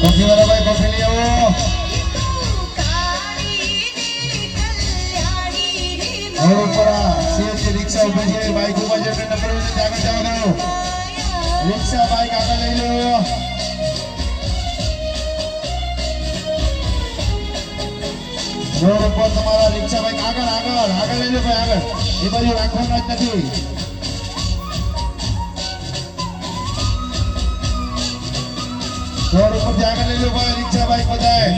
Coffee ભાઈ coffee લઈ આવો. રોડ ઉપર સીએનજી રિક્ષા ઊભી છે. ઊભા છે. એટલે નંબર જાઓ કરો. રિક્ષા બાઇક આગળ લઈ લો. રોડ ઉપર તમારા રિક્ષા બાઇક આગળ આગળ આગળ લઈ લો ભાઈ, આગળ. એ બાજુ રાખવાના જ નથી. રોડ ઉપર આગળ લઈ લો ભાઈ રિક્ષા બાઇક બધાય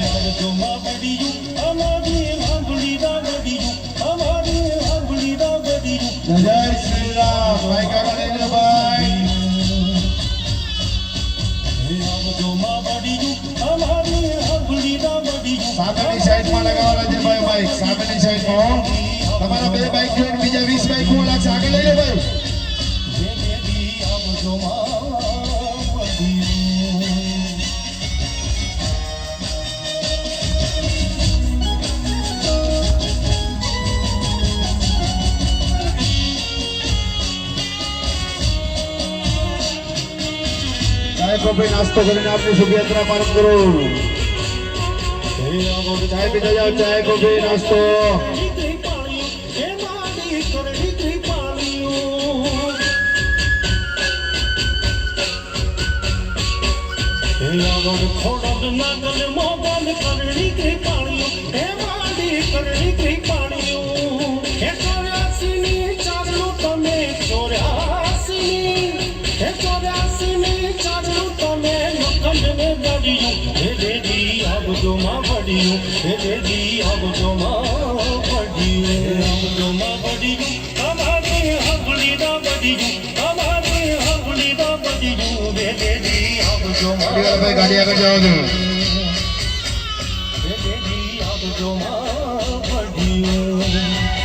જય શ્રી રામ. બાઇક આગળ લઈ લો ભાઈ. સામેની સાઈડમાં લગાવવાના છે ભાઈ બાઈક સામેની સાઈડમાં તમારા બે બાઈક જોઈને બીજા વીસ બાઈક કોણ લાગશે. આગળ કોફી નાસ્તો કરીને આપની શુભયાત્રા પાલન કરો. ચાય પીતા જાઓ ચાય કોફી નાસ્તો ખોડક નાગલ મોગલ કરણી કૃપાણી હે માડી કરણી દડિયું હે દેદી આવજો માં પડ્યું હે દેદી આવજો માં પડ્યું આવજો માં પડ્યું તમારી હગલી ના પડ્યું તમારી હગલી ના પડ્યું હે દેદી આવજો માં ગાડી આગળ જાઓ છો દેદી આવજો માં પડ્યું